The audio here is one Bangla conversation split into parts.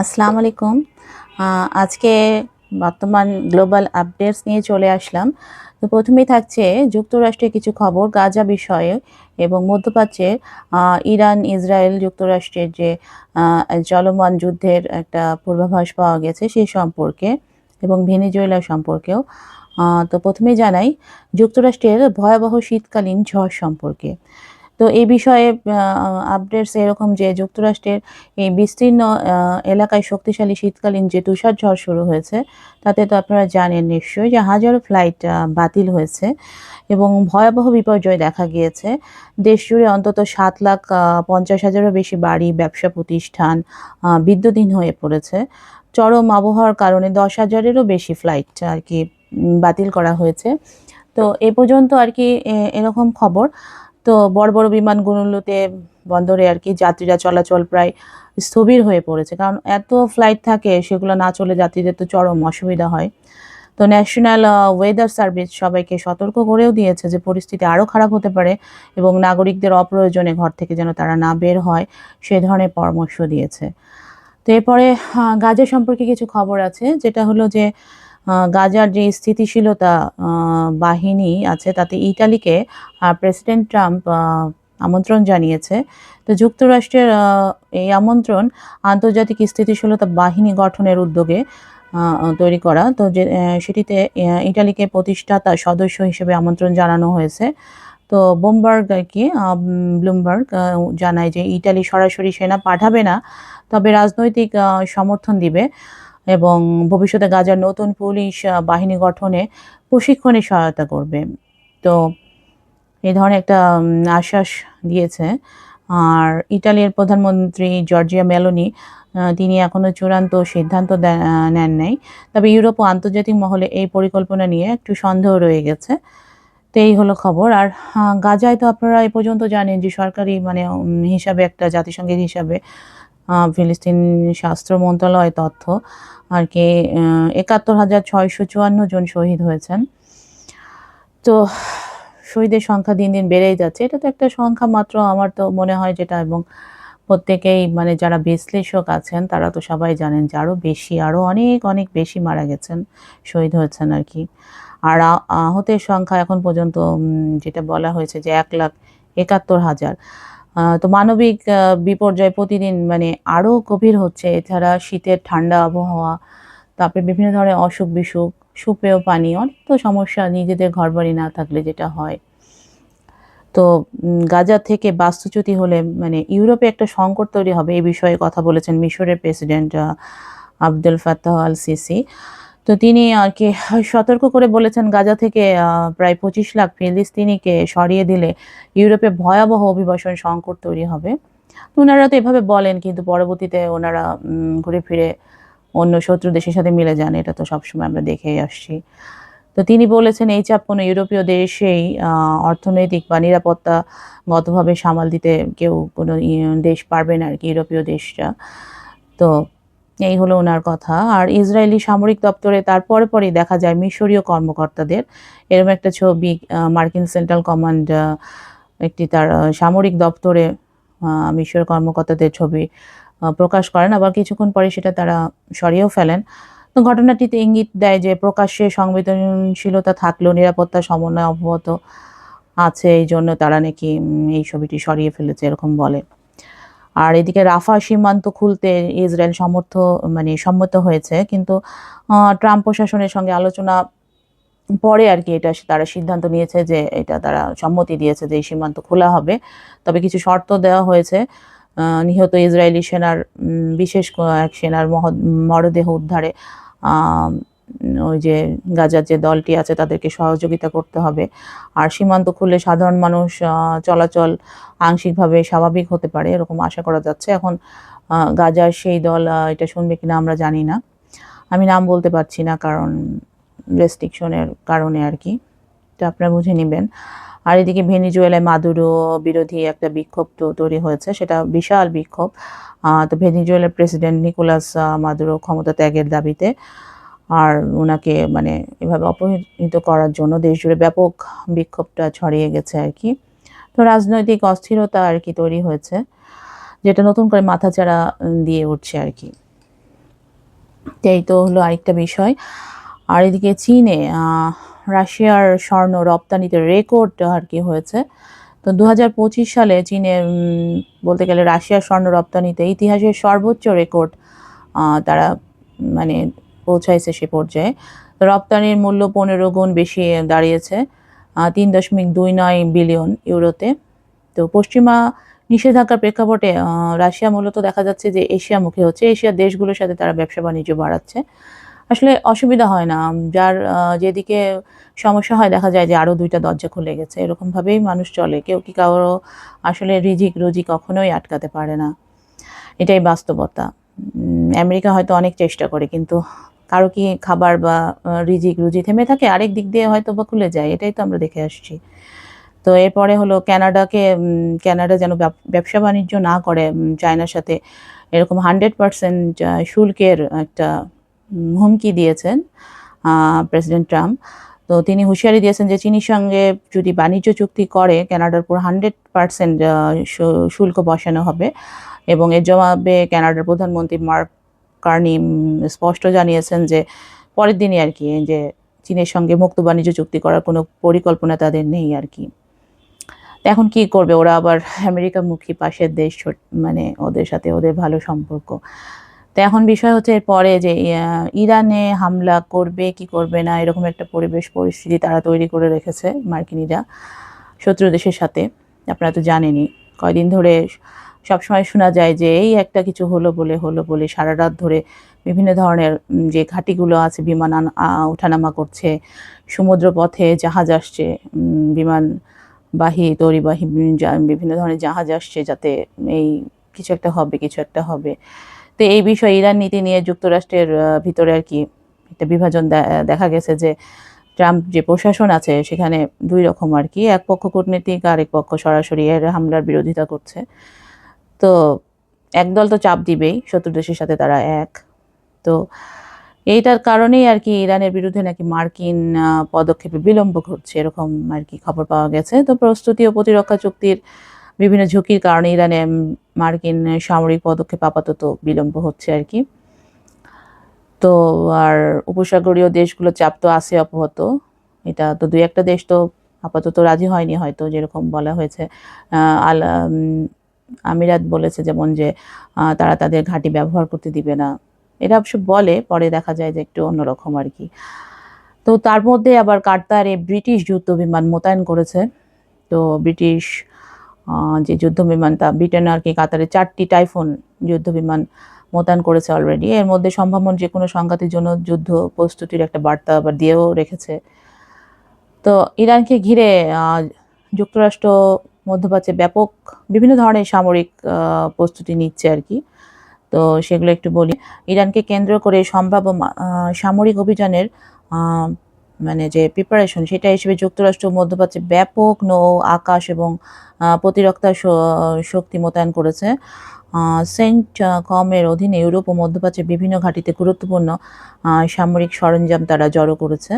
আসসালামু আলাইকুম। আজকে বর্তমান গ্লোবাল আপডেটস নিয়ে চলে আসলাম। তো প্রথমেই থাকছে যুক্তরাষ্ট্রের কিছু খবর গাজা বিষয়ে এবং মধ্যপ্রাচ্যের ইরান, ইসরায়েল যুক্তরাষ্ট্রের যে চলমান যুদ্ধের একটা পূর্বাভাস পাওয়া গেছে সেই সম্পর্কে এবং ভেনেজুয়েলা সম্পর্কেও। তো প্রথমেই জানাই, যুক্তরাষ্ট্রের ভয়াবহ শীতকালীন ঝড় সম্পর্কে। তো এই বিষয়ে আপডেটস এরকম যে যুক্তরাষ্ট্রের এই বিস্তীর্ণ এলাকায় শক্তিশালী শীতকালীন যে তুষার ঝড় শুরু হয়েছে, তাতে তো আপনারা জানেন নিশ্চয়ই যে হাজারো ফ্লাইট বাতিল হয়েছে এবং ভয়াবহ বিপর্যয় দেখা গিয়েছে। দেশ জুড়ে অন্তত সাত লাখ পঞ্চাশ হাজারও বেশি বাড়ি, ব্যবসা প্রতিষ্ঠান বিদ্যুৎহীন হয়ে পড়েছে। চরম আবহাওয়ার কারণে দশ হাজারেরও বেশি ফ্লাইট আর কি বাতিল করা হয়েছে। তো এ পর্যন্ত আর কি এরকম খবর। তো বড় বড় বিমানগুলোতে বন্দরে আর কি যাত্রীরা চলাচল প্রায় স্থবির হয়ে পড়েছে। কারণ এত ফ্লাইট থাকে, সেগুলো না চলে যাত্রীদের তো চরম অসুবিধা হয়। তো ন্যাশনাল ওয়েদার সার্ভিস সবাইকে সতর্ক করেও দিয়েছে যে পরিস্থিতি আরও খারাপ হতে পারে এবং নাগরিকদের অপ্রয়োজনে ঘর থেকে যেন তারা না বের হয়, সে ধরনের পরামর্শ দিয়েছে। তো এরপরে গাজা সম্পর্কে কিছু খবর আছে, যেটা হলো যে গাজার যে স্থিতিশীলতা বাহিনী আছে তাতে ইটালিকে প্রেসিডেন্ট ট্রাম্প আমন্ত্রণ জানিয়েছে। তো যুক্তরাষ্ট্রের এই আমন্ত্রণ আন্তর্জাতিক স্থিতিশীলতা বাহিনী গঠনের উদ্যোগে তৈরি করা। তো যে সেটিতে ইটালিকে প্রতিষ্ঠাতা সদস্য হিসেবে আমন্ত্রণ জানানো হয়েছে। তো বোমবার্গ আর কি ব্লুমবার্গ জানায় যে ইটালি সরাসরি সেনা পাঠাবে না, তবে রাজনৈতিক সমর্থন দিবে। এবং ভবিষ্যতে গাজার নতুন পুলিশ বাহিনী গঠনে প্রশিক্ষণে সহায়তা করবে। তো এই ধরনের একটা আশ্বাস দিয়েছে। আর ইটালির প্রধানমন্ত্রী জর্জিয়া মেলোনি তিনি এখনও চূড়ান্ত সিদ্ধান্ত নেন নাই। তবে ইউরোপ ও আন্তর্জাতিক মহলে এই পরিকল্পনা নিয়ে একটু সন্দেহ রয়ে গেছে। তো এই হলো খবর। আর গাজায় তো আপনারা এ পর্যন্ত জানেন যে সরকারি মানে হিসাবে, একটা জাতিসংঘের হিসাবে ফিলিস্তিন স্বাস্থ্য মন্ত্রণালয় তথ্য। আর কি একাত্তর হাজার ছয়শো চুয়ান্ন জন শহীদ হয়েছেন। তো শহীদের সংখ্যা দিন দিন বেড়েই যাচ্ছে। এটা তো একটা সংখ্যা মাত্র আমার তো মনে হয় যেটা, এবং প্রত্যেকেই মানে যারা বিশ্লেষক আছেন, তারা তো সবাই জানেন যে আরও বেশি আরও অনেক অনেক বেশি মারা গেছেন, শহীদ হয়েছেন আর কি। আর আহতের সংখ্যা এখন পর্যন্ত যেটা বলা হয়েছে যে এক লাখ একাত্তর হাজার। তো মানবিক বিপর্যয় প্রতিদিন মানে আরও গভীর হচ্ছে। এছাড়া শীতের ঠান্ডা আবহাওয়া, তারপরে বিভিন্ন ধরনের অসুখ বিসুখ, সুপেয় পানি, অনেক তো সমস্যা নিজেদের ঘরবাড়ি না থাকলে যেটা হয়। তো গাজা থেকে বাস্তুচ্যুতি হলে মানে ইউরোপে একটা সংকট তৈরি হবে এই বিষয়ে কথা বলেছেন মিশরের president Abdul Fattah al Sisi তো তিনি আর কি সতর্ক করে বলেছেন গাজা থেকে প্রায় পঁচিশ লাখ ফিলিস্তিনিকে সরিয়ে দিলে ইউরোপে ভয়াবহ অভিবাসন সংকট তৈরি হবে। তো ওনারা তো এভাবে বলেন, কিন্তু পরবর্তীতে ওনারা ঘুরে ফিরে অন্য শত্রু দেশের সাথে মিলে যান, এটা তো সবসময় আমরা দেখেই আসছি। তো তিনি বলেছেন, এই চাপ কোনো ইউরোপীয় দেশেই অর্থনৈতিক বা নিরাপত্তাগতভাবে সামাল দিতে কেউ কোনো দেশ পারবে না আর কি, ইউরোপীয় দেশটা তো এই হলো ওনার কথা। আর ইসরায়েলি সামরিক দপ্তরে তারপরে পরেই দেখা যায় মিশরীয় কর্মকর্তাদের। এরকম একটা ছবি মার্কিন সেন্ট্রাল কমান্ড একটি তার সামরিক দপ্তরে আহ, মিশরীয় কর্মকর্তাদের ছবি প্রকাশ করেন। আবার কিছুক্ষণ পরে সেটা তারা সরিয়েও ফেলেন। তো ঘটনাটিতে ইঙ্গিত দেয় যে প্রকাশ্যে সংবেদনশীলতা থাকলেও নিরাপত্তা সমন্বয় অব্যাহত আছে এই জন্য তারা নাকি এই ছবিটি সরিয়ে ফেলেছে এরকম বলে। আর এদিকে রাফা সীমান্ত খুলতে ইসরায়েল সমর্থ মানে সম্মত হয়েছে। কিন্তু ট্রাম্প প্রশাসনের সঙ্গে আলোচনা পরে আর কি এটা তারা সিদ্ধান্ত নিয়েছে যে এটা তারা সম্মতি দিয়েছে যে এই সীমান্ত খোলা হবে। তবে কিছু শর্ত দেওয়া হয়েছে। নিহত ইসরায়েলি সেনার বিশেষ এক সেনার মহ- মরদেহ উদ্ধারে। ওই যে গাজার যে দলটি আছে তাদেরকে সহযোগিতা করতে হবে। আর সীমান্ত খুললে সাধারণ মানুষ চলাচল আংশিকভাবে স্বাভাবিক হতে পারে এরকম আশা করা যাচ্ছে। এখন গাজার সেই দল এটা শুনবে কিনা আমরা জানি না। আমি নাম বলতে পারছি না কারণ রেস্ট্রিকশনের কারণে আর কি। তো আপনারা বুঝে নেবেন। আর এদিকে ভেনিজুয়েলায় মাদুরো বিরোধী একটা বিক্ষোভ তো তৈরি হয়েছে, সেটা বিশাল বিক্ষোভ। তো ভেনিজুয়েলার প্রেসিডেন্ট নিকোলাস মাদুরো ক্ষমতা ত্যাগের দাবিতে আর ওনাকে মানে এভাবে অপহৃত করার জন্য দেশ জুড়ে ব্যাপক বিক্ষোভটা ছড়িয়ে গেছে আর কি। তো রাজনৈতিক অস্থিরতা আর কি তৈরি হয়েছে, যেটা নতুন করে মাথাচাড়া দিয়ে উঠছে আর কি। এই তো হলো আরেকটা বিষয়। আর এদিকে চীনে রাশিয়ার স্বর্ণ রপ্তানিতে রেকর্ড আর কি হয়েছে। তো দু হাজার পঁচিশ সালে চীনে বলতে গেলে রাশিয়ার স্বর্ণ রপ্তানিতে ইতিহাসের সর্বোচ্চ রেকর্ড তারা মানে পৌঁছাইছে সে পর্যায়ে। রপ্তানির মূল্য পনেরো গুণ বেশি দাঁড়িয়েছে তিন দশমিক দুই নয় বিলিয়ন ইউরোতে। তো পশ্চিমা নিষেধাজ্ঞার প্রেক্ষাপটে রাশিয়া মূলত দেখা যাচ্ছে যে এশিয়ামুখী হচ্ছে, এশিয়ার দেশগুলোর সাথে তারা ব্যবসা বাণিজ্য বাড়াচ্ছে। আসলে অসুবিধা হয় না যার যেদিকে সমস্যা হয় দেখা যায় যে আরও দুইটা দরজা খুলে গেছে। এরকমভাবেই মানুষ চলে, কেউ কি কারও আসলে রিজিক রুজি কখনোই আটকাতে পারে না। এটাই বাস্তবতা। আমেরিকা হয়তো অনেক চেষ্টা করে, কিন্তু কারও কি খাবার বা রিজিক রুজি থেমে থাকে, আরেক দিক দিয়ে হয়তো বা খুলে যায়, এটাই তো আমরা দেখে আসছি। তো এরপরে হলো ক্যানাডাকে ক্যানাডা যেন ব্যবসা বাণিজ্য না করে চায়নার সাথে এরকম হান্ড্রেড পার্সেন্ট শুল্কের একটা হুমকি দিয়েছেন প্রেসিডেন্ট ট্রাম্প। তো তিনি হুঁশিয়ারি দিয়েছেন যে চীনের সঙ্গে যদি বাণিজ্য চুক্তি করে কানাডার উপর হান্ড্রেড পার্সেন্ট শুল্ক বসানো হবে। এবং এর জবাবে কানাডার প্রধানমন্ত্রী মার্ক কার্নি স্পষ্ট জানিয়েছেন যে পরের দিনই আর কি যে চীনের সঙ্গে মুক্ত বাণিজ্য চুক্তি করার কোনো পরিকল্পনা তাদের নেই আর কি। এখন কি করবে? ওরা আবার আমেরিকামুখী পাশের দেশ মানে ওদের সাথে ওদের ভালো সম্পর্ক। তো এখন বিষয় হচ্ছে এরপরে যে ইরানে হামলা করবে, কি করবে না, এরকম একটা পরিবেশ পরিস্থিতি তারা তৈরি করে রেখেছে মার্কিনিরা শত্রু দেশের সাথে। আপনারা তো জানেনই, কয়দিন ধরে সবসময় শোনা যায় যে এই একটা কিছু হলো বলে হলো বলে সারা রাত ধরে বিভিন্ন ধরনের যে ঘাঁটিগুলো আছে বিমান ওঠানামা করছে সমুদ্র পথে জাহাজ আসছে উম, বিমানবাহী তরিবাহী বিভিন্ন ধরনের জাহাজ আসছে যাতে এই কিছু একটা হবে কিছু একটা হবে। তো এই বিষয়ে ইরান নীতি নিয়ে যুক্তরাষ্ট্রের ভিতরে আর কি একটা বিভাজন দেখা গেছে যে ট্রাম্প যে প্রশাসন আছে সেখানে দুই রকম আর কি এক পক্ষ কূটনীতিক আর এক পক্ষ সরাসরি এর হামলার বিরোধিতা করছে। তো একদল তো চাপ দিবেই, শত্রু দেশের সাথে তারা এক। তো এইটার কারণেই আর কি ইরানের বিরুদ্ধে নাকি মার্কিন পদক্ষেপে বিলম্ব ঘটছে এরকম আর কি খবর পাওয়া গেছে। তো প্রস্তুতি ও প্রতিরক্ষা চুক্তির বিভিন্ন ঝুঁকির কারণে ইরানে মার্কিন সামরিক পদক্ষেপ আপাতত বিলম্ব হচ্ছে আর কি। তো আর উপসাগরীয় দেশগুলো চাপ তো আছে অপহত এটা তো দুই একটা দেশ তো আপাতত রাজি হয়নি হয়তো, যেরকম বলা হয়েছে আল আমিরাত বলেছে যেমন যে তারা তাদের ঘাঁটি ব্যবহার করতে দিবে না। এটা অবশ্য বলে, পরে দেখা যায় যে একটু অন্যরকম আর কি। তো তার মধ্যে আবার কাতারে ব্রিটিশ যুদ্ধ বিমান মোতায়েন করেছে। তো ব্রিটিশ যে যুদ্ধ বিমান, তা ব্রিটেন আর কি কাতারে চারটি টাইফুন যুদ্ধ বিমান মোতায়েন করেছে অলরেডি এর মধ্যে সম্ভাবনা যে কোনো সংঘাতের জন্য যুদ্ধ প্রস্তুতির একটা বার্তা আবার দিয়েও রেখেছে। তো ইরানকে ঘিরে যুক্তরাষ্ট্র মধ্যপ্রাচ্যে ব্যাপক বিভিন্ন ধরনের সামরিক প্রস্তুতি নিচ্ছে আর কি। তো সেগুলো একটু বলি। ইরানকে কেন্দ্র করে সম্ভাব্য সামরিক অভিযানের মানে যে প্রিপারেশন সেটা হিসেবে যুক্তরাষ্ট্র মধ্যপ্রাচ্যে ব্যাপক নৌ, আকাশ এবং প্রতিরক্ষা শক্তি মোতায়েন করেছে। সেন্ট কমের অধীনে ইউরোপ ও মধ্যপ্রাচ্যের বিভিন্ন ঘাঁটিতে গুরুত্বপূর্ণ সামরিক সরঞ্জাম তারা জড়ো করেছে।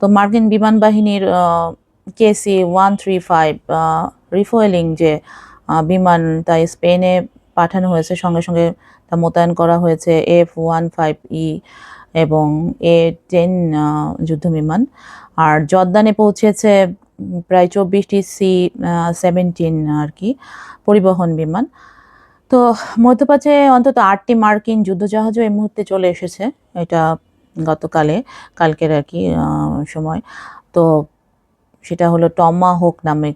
তো মার্কিন বিমান বাহিনীর KC one three five refuelling যে বিমান তাই স্পেনে পাঠানো হয়েছে, সঙ্গে সঙ্গে তা মোতায়েন করা হয়েছে এফ ওয়ান ফাইভ ই এবং এ টেন যুদ্ধ বিমান আর জর্দানে পৌঁছেছে প্রায় চব্বিশটি সি সেভেন্টিন আর কি পরিবহন বিমান। তো মধ্যপ্রাচ্যে অন্তত আটটি মার্কিন যুদ্ধজাহাজও এই মুহূর্তে চলে এসেছে, এটা গতকালে, কালকের আর কি সময়। তো সেটা হলো টমা হোক নামে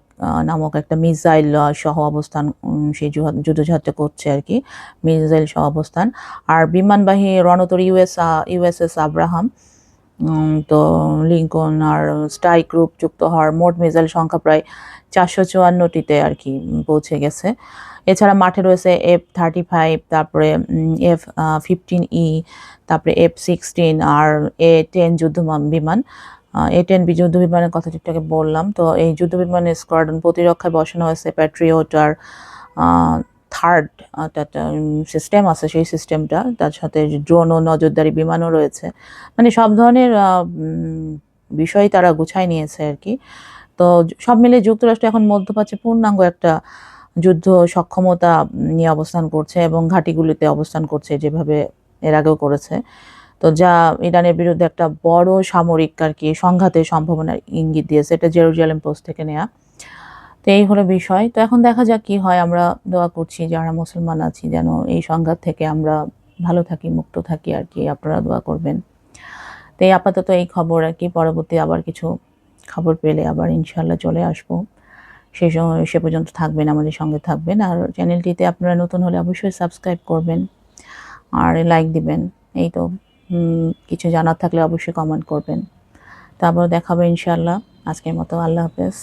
নামক একটা মিসাইল সহ অবস্থান সেই যুদ্ধ- যুদ্ধজাহাজটা করছে আর কি, মিসাইল সহ অবস্থান। আর বিমানবাহী রণতরী ইউএস ইউএসএস আব্রাহাম তো লিঙ্কন আর স্টাই গ্রুপ যুক্ত হওয়ার মোট মিসাইল সংখ্যা প্রায় চারশো চুয়ান্নটিতে আর কি পৌঁছে গেছে। এছাড়া মাঠে রয়েছে এফ থার্টি ফাইভ, তারপরে এফ ফিফটিন ই, তারপরে এফ সিক্সটিন আর এ টেন যুদ্ধ বিমান। এ টেন যুদ্ধ বিমানের কথা যেটাকে বললাম, তো এই যুদ্ধ বিমানের স্কোয়াড্রন প্রতিরক্ষায় বসানো হয়েছে প্যাট্রিয়ট আর থার্ড সিস্টেম আছে সেই সিস্টেমটা তার সাথে ড্রোন ও নজরদারি বিমানও রয়েছে। মানে সব ধরনের বিষয় তারা গুছাই নিয়েছে আর কি। তো সব মিলে যুক্তরাষ্ট্র এখন মধ্যপ্রাচ্যে পূর্ণাঙ্গ একটা যুদ্ধ সক্ষমতা নিয়ে অবস্থান করছে এবং ঘাঁটিগুলিতে অবস্থান করছে যেভাবে এর আগেও করেছে। তো যা ইরানের বিরুদ্ধে একটা বড় সামরিক আর কি সংঘাতের সম্ভাবনার ইঙ্গিত দিয়েছে। এটা জেরুজালেম পোস্ট থেকে নেওয়া তো এই হলো বিষয়। তো এখন দেখা যাক কি হয়। আমরা দোয়া করছি যারা মুসলমান আছি যেন এই সংঘাত থেকে আমরা ভালো থাকি, মুক্ত থাকি আর কি। আপনারা দোয়া করবেন। তো এই আপাতত এই খবর আর কি। পরবর্তী আবার কিছু খবর পেলে আবার ইনশাল্লাহ চলে আসব। সেই সময় সে পর্যন্ত থাকবেন, আমাদের সঙ্গে থাকবেন। আর চ্যানেলটিতে আপনারা নতুন হলে অবশ্যই সাবস্ক্রাইব করবেন। আর লাইক দিবেন। এই তো। কিছু জানার থাকলে অবশ্যই কমেন্ট করবেন। তারপর দেখাবো ইনশাল্লাহ আজকের মতো আল্লাহ হাফেজ।